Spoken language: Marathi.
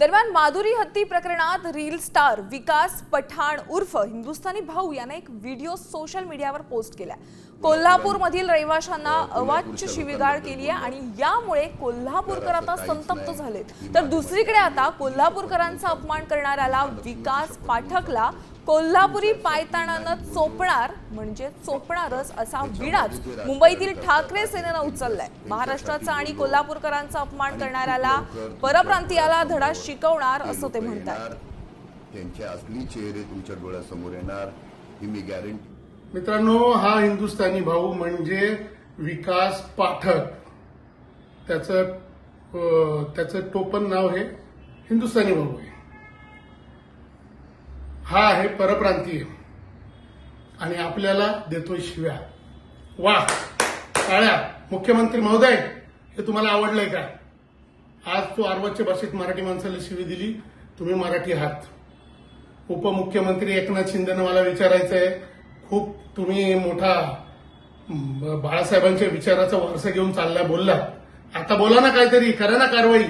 दरम्यान माधुरी हत्ती प्रकरणात रील स्टार विकास पठाण उर्फ हिंदुस्थानी भाऊ याने एक व्हिडिओ सोशल मीडियावर पोस्ट केला कोल्हापूरमधील रहिवाशांना अवाच्य शिवीगाळ केली आहे आणि यामुळे कोल्हापूरकर आता संतप्त झालेत. तर दुसरीकडे आता कोल्हापूरकरांचा अपमान करणाऱ्याला विकास पाठकला कोल्हापुरी पायताणानं चोपणार म्हणजे चोपणारच असा विडाच मुंबईतील ठाकरे सेनेनं उचललाय. महाराष्ट्राचा आणि कोल्हापूरकरांचा अपमान करणाऱ्याला परप्रांतीयाला धडा शिकवणार असं ते म्हणतात त्यांचे असली चेहरे तुमच्या डोळ्यासमोर येणार ही मी गॅरंटी मित्रांनो हा हिंदुस्थानी भाऊ म्हणजे विकास पाठक. त्याचं त्याचं टोपण नाव हे हिंदुस्थानी भाऊ आहे. हा आहे परप्रांतीय. आणि आपल्याला देतोय शिव्या. वा काळ्या मुख्यमंत्री महोदय हे तुम्हाला आवडलंय का? आज तो आरवाच्या भाषेत मराठी माणसाला शिवी दिली तुम्ही मराठी आहात. उपमुख्यमंत्री एकनाथ शिंदेनं मला विचारायचं आहे खूप तुम्ही मोठा बाळासाहेबांच्या विचाराचा वारसा घेऊन चालला बोलला आता बोला ना काहीतरी करा ना कारवाई.